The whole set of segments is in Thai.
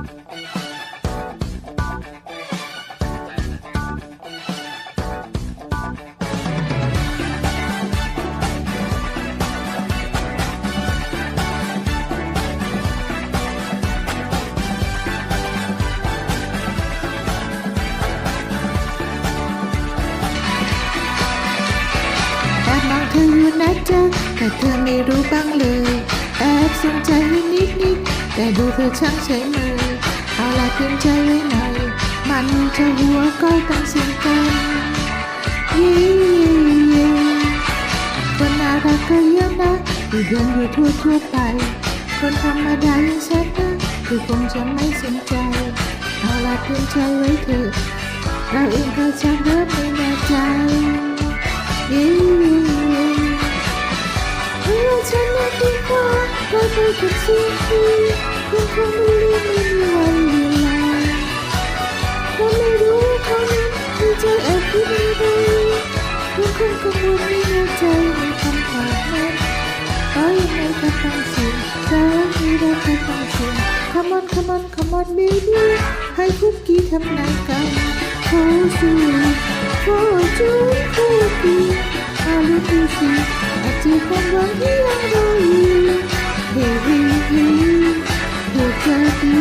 แอบมองเธออยู่นะจ๊ะแต่เธอไม่รู้บ้างเลย แอบสนใจให้นิดนิด แต่ดูเธอช่างใช้มือ เอาละเพียงใจไว้หน่อยมันจะหัวก็ต้องเสียงกันเย้เย้คนน่ารักก็เยอะนะที่เดินอยู่ทั่วทั่วไป คนธรรมดาอย่างฉันนะคือคงจะไม่สนใจ เอาละเพียงใจไว้เถอะเราเองก็ชักเริ่มไม่แน่ใจ ยังคงกังวลไม่แน่ใจในคำถามนั้นก็ยังไงก็ต้องสี่งรักไม่ได้ก็ต้องสี่ง Come on come on come on baby ให้คุกกี้ทำนายกันโคสูโคจูโคกีอาลูกดูสิอาจจะความหวังที่ยังรออยู่เฮ้เฮ้เฮ้เดี๋ยวจะดี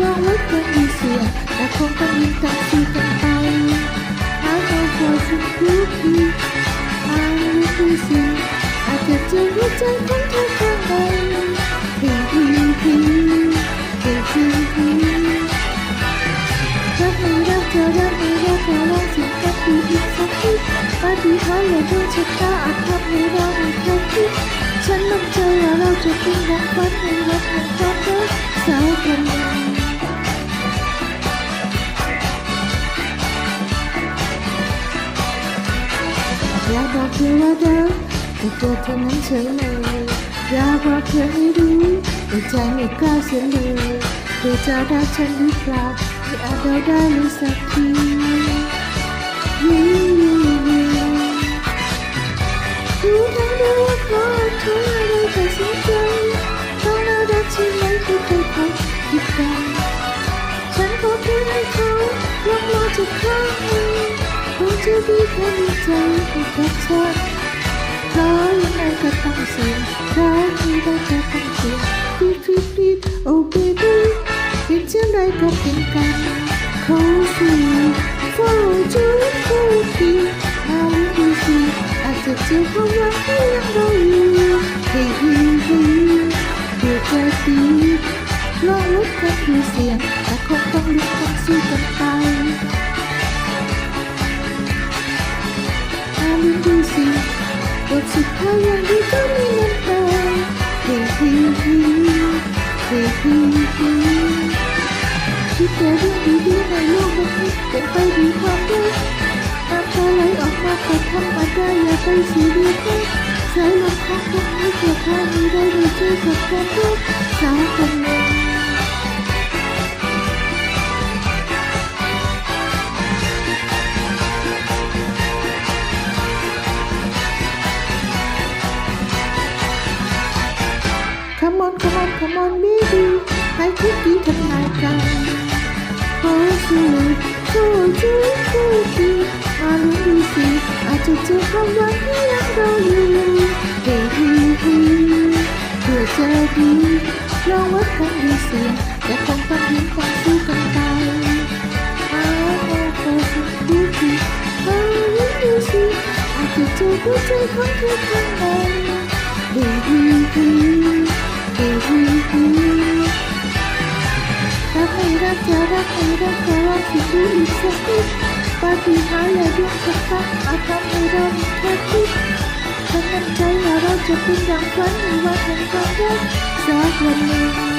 ลองไว้กันดีเสียแต่คงต้องยิงกันสู้กันไป I know for some อย่าดวงชะตาอาจทำให้เราไม่คบคิดฉันมั่นใจว่าเราจะเป็นดังฝันในวันแห่งความรักสาวคนหนึ่งอยากบอกเธอว่ารักแต่ตัวเธอนั้นเฉยเลยอยากบอกเธอให้รู้แต่ใจไม่กล้าเสียเลยเธอจะรักฉันหรือเปล่าไม่อาจเดาได้เลยสักที งเสี่ยงรักไม่ได้ก็ต้องเสี่ยง Please please please oh baby เป็นเช่นไรก็เป็นกันเขาสู่เฝ้าจูบคู่ทีมาลุ้นดูสิอาจจะเจอ มาลุ้นดูสิบทสุดท้ายยังดีก็มีน้ำตาเฮ้ยเฮ้ยเฮ้ยเฮ้ยเฮ้ยเฮ้ยคิดแต่เรื่องดีๆในโลกมันนี้เป็นไ Come on, come on, come on, baby ให้คุกกี้ทำนายกันขอสู้สู้จูบคู่ทีมาลุ้นดูสิอาจจะเจอความหวังที่ยังรออยู่เฮ้เฮ้เฮ้เพื่อจะดีลองวัดกันดูเสียงแต่คงต้องยิ้มต้องสู้กันไปอาโมขอสักคุกกี้มาลุ้นดูสิอาจจะเจอหัวใจของเธอข้างในเฮ้เฮ้เฮ้เฮ้เฮ้เฮ้รักไม่รักจะรักไม่รักก็ลองคิดดูอีกสักทีปาฏิหาริย์และดวงชะตาอาจทำให้เราแค่คิดฉันมั่นใจว่าเราจะเป็นดังฝันในวันแห่งความรักสักวันหนึ่ง